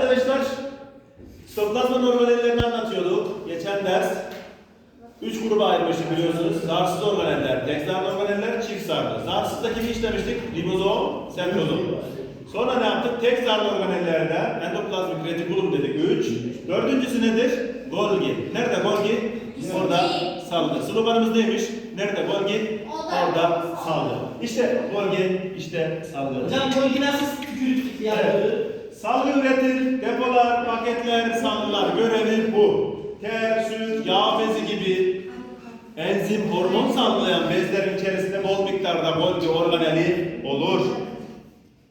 Arkadaşlar, stoplazma normallerini anlatıyorduk. Geçen ders 3 gruba ayırmıştık biliyorsunuz. Zarsız organeller, tek zarlı organeller, çift zarlı. Zarsızda kimi işlemiştik? Ribozom, sentrozom. Sonra ne yaptık? Tek zarlı organellerde endoplazmik retikulum dedik 3. Dördüncüsü nedir? Golgi. Nerede Golgi? Orada saldı. Sloganımız neymiş? Nerede Golgi? Orada saldı. İşte Golgi, işte saldı. Hocam bu nasıl tükürük yapıyor? Salgı üretir, depolar, paketler, salgılar görevi bu. Ter, süt, yağ bezi gibi enzim, hormon salgılayan bezlerin içerisinde bol miktarda Golgi organeli olur.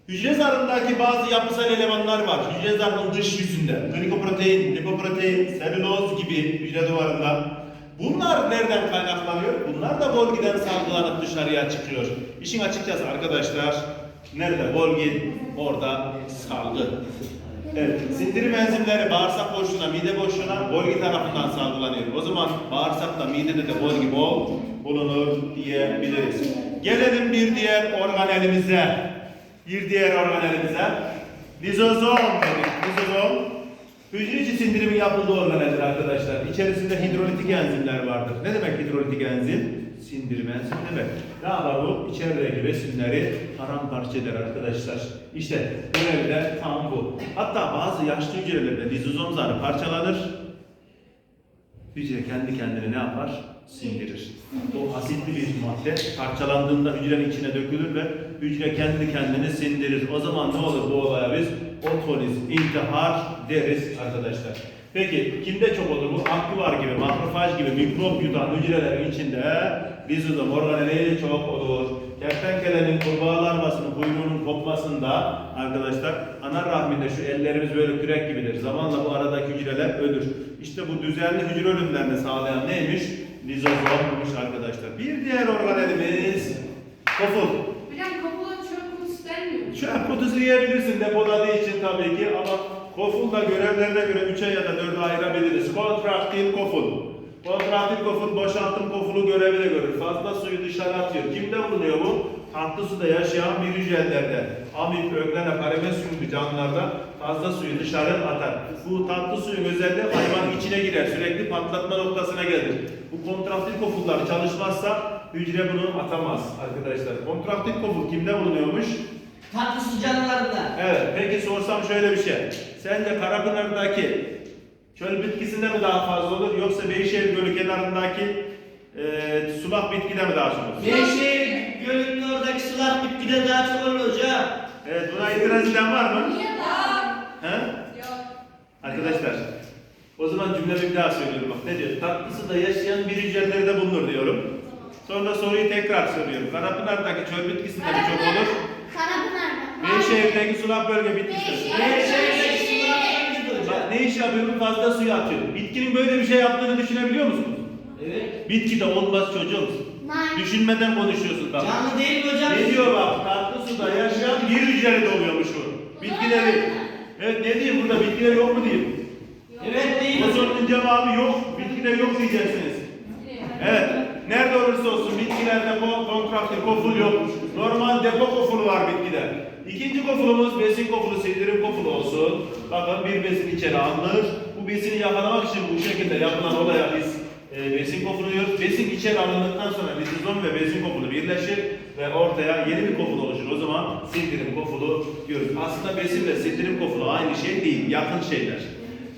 Hücre zarındaki bazı yapısal elemanlar var. Hücre zarının dış yüzünde. Glikoprotein, lipoprotein, selüloz gibi hücre duvarında. Bunlar nereden kaynaklanıyor? Bunlar da Golgi'den salgılanıp dışarıya çıkıyor. İşin açıkçası arkadaşlar, nerede Golgi, orada salgı. Evet, sindirim enzimleri bağırsak boşluğuna, mide boşluğuna Golgi tarafından salgılanıyor. O zaman bağırsakta, midede de Golgi bol bulunur diyebiliriz. Gelelim bir diğer organelimize. Bir diğer organelimize. Lizozom dedik. Lizozom hücre içi sindirimin yapıldığı organeldir arkadaşlar. İçerisinde hidrolitik enzimler vardır. Ne demek hidrolitik enzim? Sindirim enzim demek. Ne yapar bu? İçerideki besinleri paramparça eder arkadaşlar. İşte görevi de tam bu. Hatta bazı yaşlı hücrelerde lizozom zarı parçalanır. Hücre kendi kendine ne yapar? Sindirir. O asitli bir madde parçalandığında hücrenin içine dökülür ve hücre kendi kendini sindirir. O zaman ne olur bu olaya biz? Otoliz, intihar deriz arkadaşlar. Peki kimde çok olur bu? Aktivar gibi, makrofaj gibi mikrop yutan hücrelerin içinde lizozom organeli çok olur. Kertenkelenin kurbağa larvasının kuyruğunun kopmasında arkadaşlar ana rahminde şu ellerimiz böyle kürek gibidir. Zamanla bu aradaki hücreler ölür. İşte bu düzenli hücre ölümlerini sağlayan neymiş? Lizozommuş arkadaşlar. Bir diğer organelimiz koful. Hocam kapıda çöp kutusu denmiyor. Şu an kutusu yiyebilirsin depoladığı için tabii ki ama koful da görevlerine göre 3'e ya da 4'e ayırabiliriz. Kontraktil koful. Kontraktil koful boşaltım kofulu görevi de görür. Fazla suyu dışarı atıyor. Kimde bulunuyor bu? Tatlı suda yaşayan bir hücrelerde. Amip, öglene, karames gibi canlılarda fazla suyu dışarı atar. Bu tatlı suyun özelliği hayvanın içine girer. Sürekli patlatma noktasına gelir. Bu kontraktil kofullar çalışmazsa hücre bunu atamaz arkadaşlar. Kontraktil koful kimde bulunuyormuş? Tatlı su canlılarında. Evet, peki sorsam şöyle bir şey. Sence Karapınar'daki çöl bitkisinde mi daha fazla olur yoksa Beyşehir Gölü kenarındaki e, sulak bitkide mi daha çok olur? Beyşehir Gölü'nün oradaki sular bitkide daha çok olur hocam. Evet, buna itiraz eden var mı? Niye daha? He? Yok. Arkadaşlar, o zaman cümlemi bir daha söylüyorum bak ne diyor? Tatlısı da yaşayan bir hücrelerde bulunur diyorum. Sonra soruyu tekrar söylüyorum. Karapınar'daki çöl bitkisinde mi çok olur? Beyşehir'deki sulak bölge bitkisi. Beyşehir'deki hocam. Bak, ne iş yapıyor? Fazla suyu atıyor. Bitkinin böyle bir şey yaptığını düşünebiliyor musunuz? Evet. Bitkide olmaz çocuğum. Düşünmeden konuşuyorsun bak. Canlı değil mi hocam? Ne diyor bak? Tatlı suda yaşayan bir hücrede oluyormuş bu. Bitkileri. Evet ne diyeyim burada bitkiler yok mu diyeyim? Evet değil hocam. sorunun cevabı yok. Bitkiler yok diyeceksiniz. Evet. Nerede olursa olsun bitkilerde kontraktil koful yok. Normal depo kofulu var bitkide. İkinci kofulumuz besin kofulu, sindirim kofulu olsun. Bakın bir besin içeri alınır. Bu besini yakalamak için bu şekilde yapılan olaya biz e, besin kofulu diyoruz. Besin içeri alındıktan sonra lizozom ve besin kofulu birleşir ve ortaya yeni bir koful oluşur. O zaman sindirim kofulu diyoruz. Aslında besin ve sindirim kofulu aynı şey değil, yakın şeyler.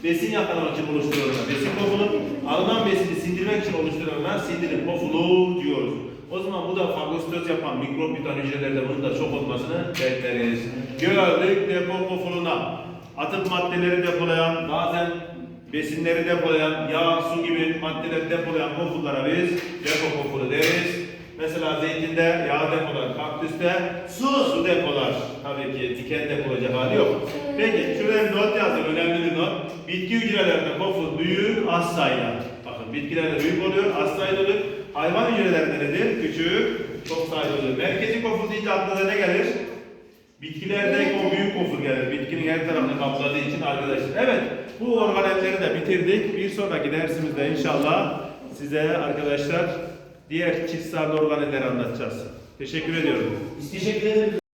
Besin yakalamak için oluşturulan besin kofulu, alınan besini sindirmek için oluşturulan sindirim kofulu diyoruz. O zaman bu da fagositoz yapan mikrop yutan hücrelerde bunun da çok olmasını bekleriz. Geldik depo kofuluna. Atık maddeleri depolayan, bazen besinleri depolayan, yağ, su gibi maddeleri depolayan kofullara biz depo kofulu deriz. Mesela zeytinde yağ depolar, kaktüste su, su depolar. Tabii ki diken depolayacak hali yok. Peki şuraya bir not yazdım, önemli bir not. Bitki hücrelerinde koful büyük, az sayıda. Bakın bitkilerde büyük oluyor, az sayıda oluyor. Hayvan hücrelerinde nedir? Küçük, çok sayıda oluyor. Merkezi koful deyince aklına ne gelir? Bitkilerdeki o büyük koful gelir. Bitkinin her tarafını kapladığı için arkadaşlar. Evet, bu organelleri de bitirdik. Bir sonraki dersimizde inşallah size arkadaşlar diğer çift sarılı organelleri anlatacağız. Teşekkür ediyorum. Biz teşekkür ederiz.